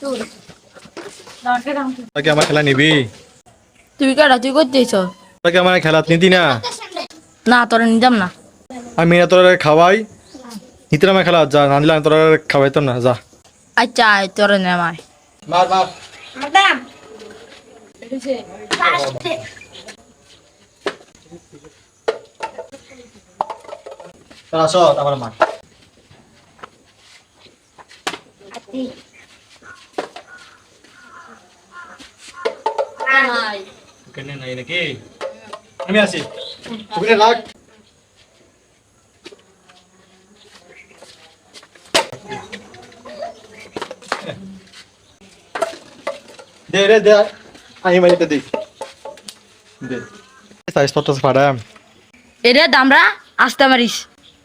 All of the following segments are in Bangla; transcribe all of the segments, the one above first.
তোরা কি আমার খেলা নিবি? তুই কাটা তুই করতেছ তোরা কি আমার খেলা নিতি না? না তোরা নিতাম না। আমি না তোরা খাওয়াই। নিতে না আমার খেলা যা না দিলে আমি তোরা খাওয়াইতাম না যা। আচ্ছা তোরা নেমায় মার মার। আসো আমার মার। ওখানে নাই নাকি? আমি আছি। ওখানে রাখ। দে রে দে আমি মাইতে দে। দে। সাইজ তো ফাড়াম এরে দামরা আসতে মারিস।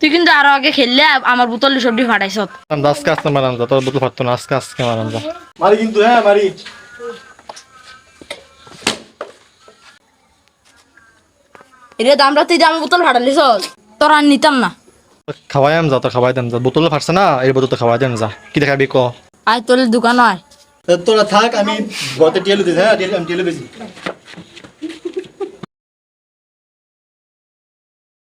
তুই কিন্তু আরও আগে খেললে আমার বোতল সবজি ফাটাইছ। আমরা আজকে আজকে মারাম যা তোর বোতল ফাটতো না আজকে আজকে মারাম যা। মারি কিন্তু হ্যাঁ মারি। এরে দাম তুই আমি বোতল বোতল ফাটালিস তোর আর নিতাম না। খাওয়াইম যা তো খাওয়াই দেন যা। বোতল ফাটছে না এই বোতল খাওয়াই দেন যা। কি দেখাবি ক? আয় তোর দোকান আয়। তোরা থাক আমি গতে টিয়েলু দিস হ্যাঁ আমি টিয়েলু বেশি